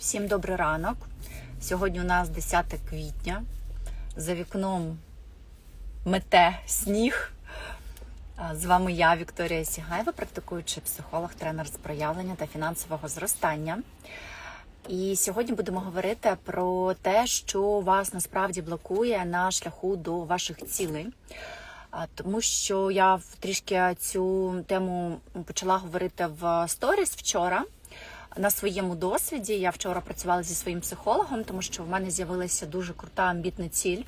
Всім добрий ранок. Сьогодні у нас 10 квітня. За вікном мете сніг. З вами я, Вікторія Сігаєва, практикуючий психолог, тренер з проявлення та фінансового зростання. І сьогодні будемо говорити про те, що вас насправді блокує на шляху до ваших цілей. Тому що я трішки цю тему почала говорити в сторіс вчора на своєму досвіді. Я вчора працювала зі своїм психологом, тому що в мене з'явилася дуже крута амбітна ціль,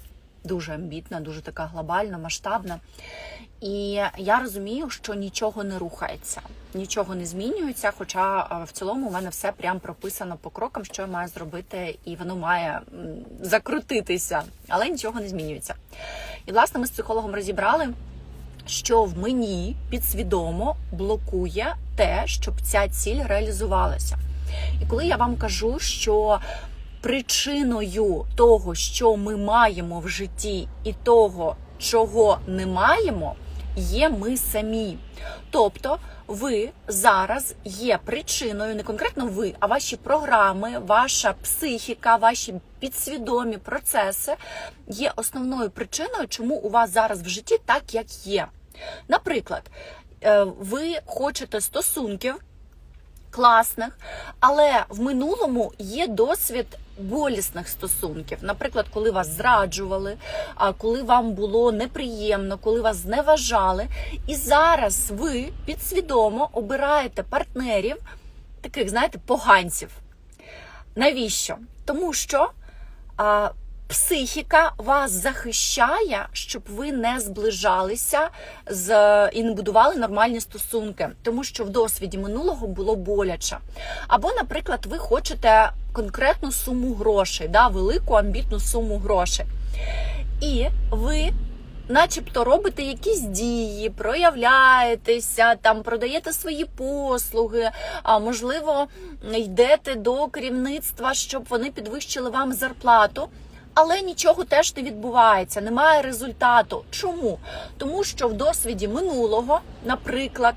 дуже амбітна, дуже така глобальна, масштабна. І я розумію, що нічого не рухається, нічого не змінюється. Хоча в цілому у мене все прям прописано по крокам, що я маю зробити, і воно має закрутитися, але нічого не змінюється. І власне ми з психологом розібрали, що в мені підсвідомо блокує те, щоб ця ціль реалізувалася. І коли я вам кажу, що причиною того, що ми маємо в житті, і того, чого не маємо, є ми самі. Тобто, ви зараз є причиною, не конкретно ви, а ваші програми, ваша психіка, ваші підсвідомі процеси є основною причиною, чому у вас зараз в житті так, як є. Наприклад, е, ви хочете стосунків класних, але в минулому є досвід болісних стосунків. Наприклад, коли вас зраджували, коли вам було неприємно, коли вас зневажали. І зараз ви підсвідомо обираєте партнерів, таких, знаєте, поганців. Навіщо? Тому що а, психіка вас захищає, щоб ви не зближалися з і не будували нормальні стосунки, тому що в досвіді минулого було боляче. Або, наприклад, ви хочете конкретну суму грошей, да, велику амбітну суму грошей. І ви начебто робите якісь дії, проявляєтеся, там продаєте свої послуги, а можливо, йдете до керівництва, щоб вони підвищили вам зарплату. Але нічого теж не відбувається, немає результату. Чому? Тому що в досвіді минулого, наприклад,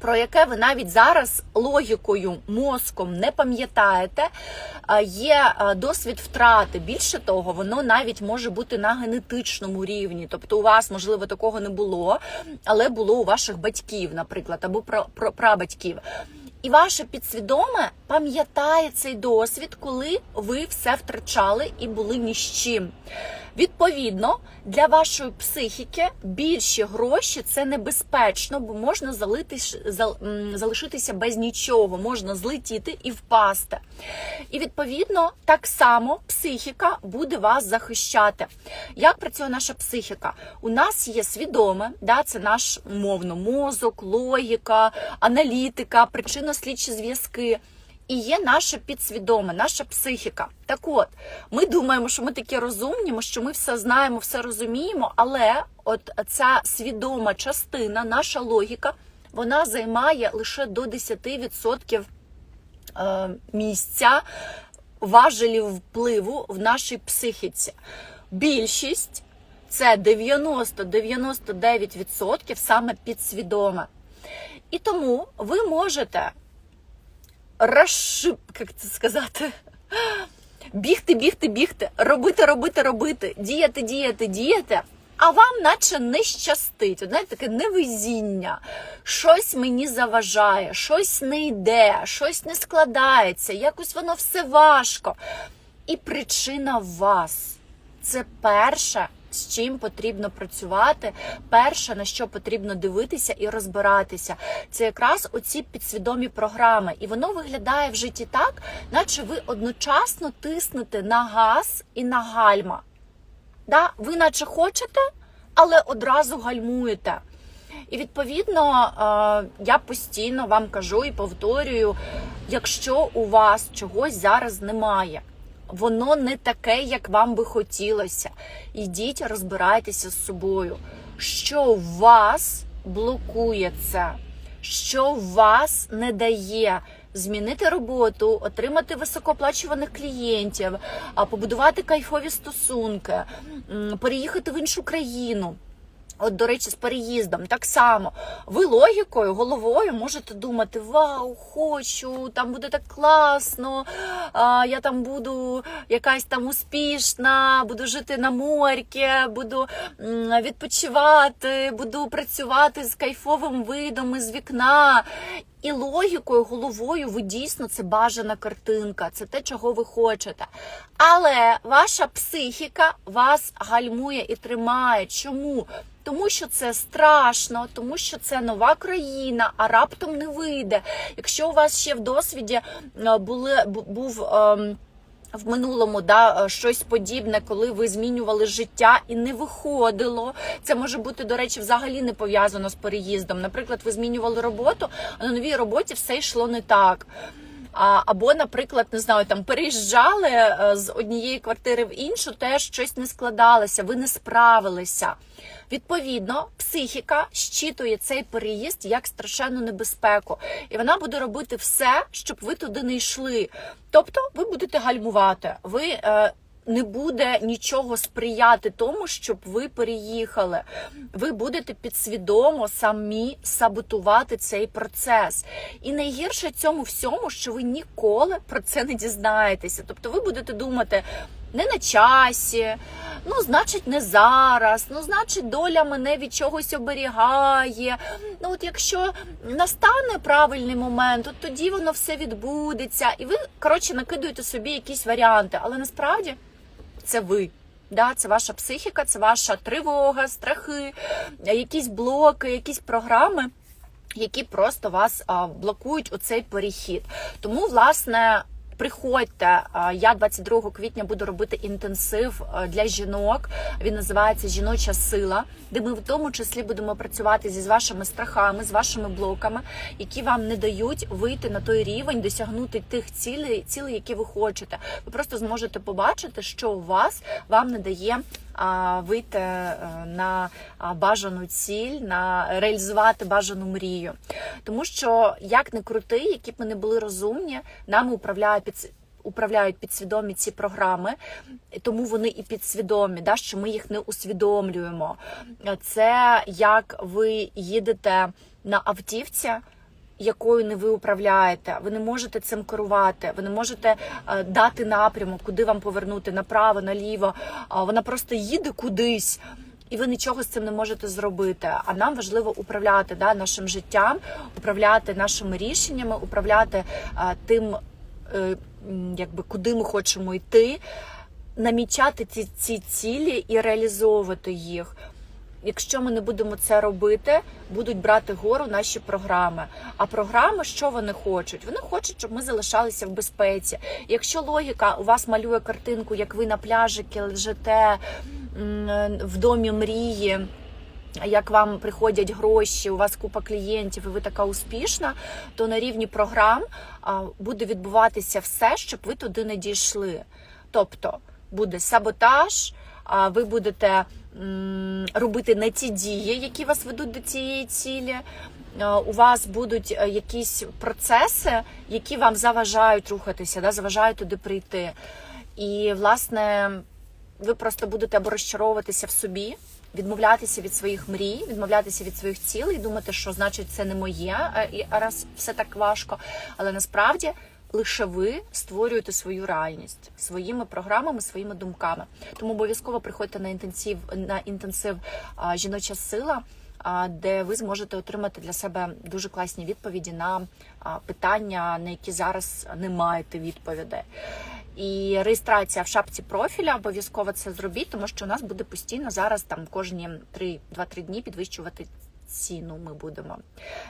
про яке ви навіть зараз логікою, мозком не пам'ятаєте, є досвід втрати. Більше того, воно навіть може бути на генетичному рівні. Тобто, у вас, можливо, такого не було, але було у ваших батьків, наприклад, або про, про прабатьків. І ваше підсвідоме пам'ятає цей досвід, коли ви все втрачали і були ні з чим. Відповідно, для вашої психіки більші гроші це небезпечно, бо можна залитись, зал- залишитися без нічого, можна злетіти і впасти. І відповідно, так само психіка буде вас захищати. Як працює наша психіка? У нас є свідоме, да, це наш умовно мозок, логіка, аналітика, причинно-слідчі зв'язки. І є наше підсвідоме, наша психіка. Так от, ми думаємо, що ми такі розумні, що ми все знаємо, все розуміємо, але от ця свідома частина, наша логіка, вона займає лише до 10% е, місця важелів впливу в нашій психіці. Більшість це 90-99% саме підсвідоме. І тому ви можете розшиб, як це сказати, бігти, бігти, бігти, робити, робити, робити, діяти, діяти, діяти. А вам наче не щастить, знаєте, таке невезіння. Щось мені заважає, щось не йде, щось не складається, якось воно все важко. І причина в вас. Це перше, з чим потрібно працювати, перше, на що потрібно дивитися і розбиратися. Це якраз оці підсвідомі програми. І воно виглядає в житті так, наче ви одночасно тиснете на газ і на гальма. Да? Ви наче хочете, але одразу гальмуєте. І відповідно е, я постійно вам кажу і повторюю: якщо у вас чогось зараз немає, воно не таке, як вам би хотілося. Ідіть, розбирайтеся з собою, що в вас блокує це, що в вас не дає змінити роботу, отримати високооплачуваних клієнтів, побудувати кайфові стосунки, переїхати в іншу країну. От, до речі, з переїздом так само. Ви логікою, головою можете думати: Вау, хочу, там буде так класно, а, я там буду якась там успішна, буду жити на морці, буду відпочивати, буду працювати з кайфовим видом із вікна. І логікою, головою ви дійсно це бажана картинка, це те, чого ви хочете. Але ваша психіка вас гальмує і тримає. Чому? Тому що це страшно, тому що це нова країна, а раптом не вийде. Якщо у вас ще в досвіді е, були був. ем, в минулому да е, щось подібне, коли ви змінювали життя і не виходило. Це може бути, до речі, взагалі не пов'язано з переїздом. Наприклад, ви змінювали роботу, а на новій роботі все йшло не так. Або, наприклад, не знаю, там переїжджали е, з однієї квартири в іншу, теж щось не складалося, ви не справилися. Відповідно, психіка щитує цей переїзд як страшенну небезпеку, і вона буде робити все, щоб ви туди не йшли. Тобто, ви будете гальмувати. Ви е, не буде нічого сприяти тому, щоб ви переїхали. Ви будете підсвідомо самі саботувати цей процес. І найгірше цьому всьому, що ви ніколи про це не дізнаєтеся. Тобто, ви будете думати. Не на часі, ну, значить, не зараз, ну, значить, доля мене від чогось оберігає. Ну, от якщо настане правильний момент, от тоді воно все відбудеться. І ви, коротше, накидуєте собі якісь варіанти, але насправді це ви. Да, це ваша психіка, це ваша тривога, страхи, якісь блоки, якісь програми, які просто вас блокують у цей перехід. Тому, власне. Приходьте, я 22 квітня буду робити інтенсив для жінок. Він називається Жіноча сила, де ми в тому числі будемо працювати зі з вашими страхами, з вашими блоками, які вам не дають вийти на той рівень, досягнути тих цілей, цілей, які ви хочете. Ви просто зможете побачити, що у вас вам не дає вийти е, на бажану ціль, на реалізувати бажану мрію. Тому що як не крути, які б ми не були розумні, нами управляє під управляють підсвідомі ці програми, тому вони і підсвідомі, да, що ми їх не усвідомлюємо. Це як ви їдете на автівці. Якою не ви управляєте, ви не можете цим керувати, ви не можете е, дати напрямок, куди вам повернути направо, наліво. А вона просто їде кудись, і ви нічого з цим не можете зробити. А нам важливо управляти да, нашим життям, управляти нашими рішеннями, управляти е, тим, е, якби куди ми хочемо йти, намічати ці, ці цілі і реалізовувати їх. Якщо ми не будемо це робити, будуть брати гору наші програми. А програми, що вони хочуть? Вони хочуть, щоб ми залишалися в безпеці. Якщо логіка у вас малює картинку, як ви на пляжики лежите в домі мрії. Як вам приходять гроші, у вас купа клієнтів, і ви така успішна, то на рівні програм буде відбуватися все, щоб ви туди не дійшли. Тобто буде саботаж, ви будете робити не ті дії, які вас ведуть до цієї цілі. У вас будуть е, якісь процеси, які вам заважають рухатися, да, заважають туди прийти. І, власне, ви просто будете або розчаровуватися в собі, відмовлятися від своїх мрій, відмовлятися від своїх цілей, думати, що значить це не моє, а раз все так важко. Але насправді лише ви створюєте свою реальність своїми програмами, своїми думками. Тому обов'язково приходьте на інтенсив на інтенсив жіноча сила. Де ви зможете отримати для себе дуже класні відповіді на питання, на які зараз не маєте відповідей. І реєстрація в шапці профіля обов'язково це зробіть, тому що у нас буде постійно зараз там кожні 2-3 дні підвищувати ціну. Ми будемо.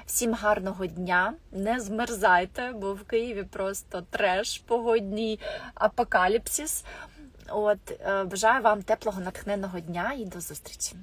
Всім гарного дня, не змерзайте, бо в Києві просто треш, погодній апокаліпсис. От е, бажаю вам теплого натхненного дня і до зустрічі.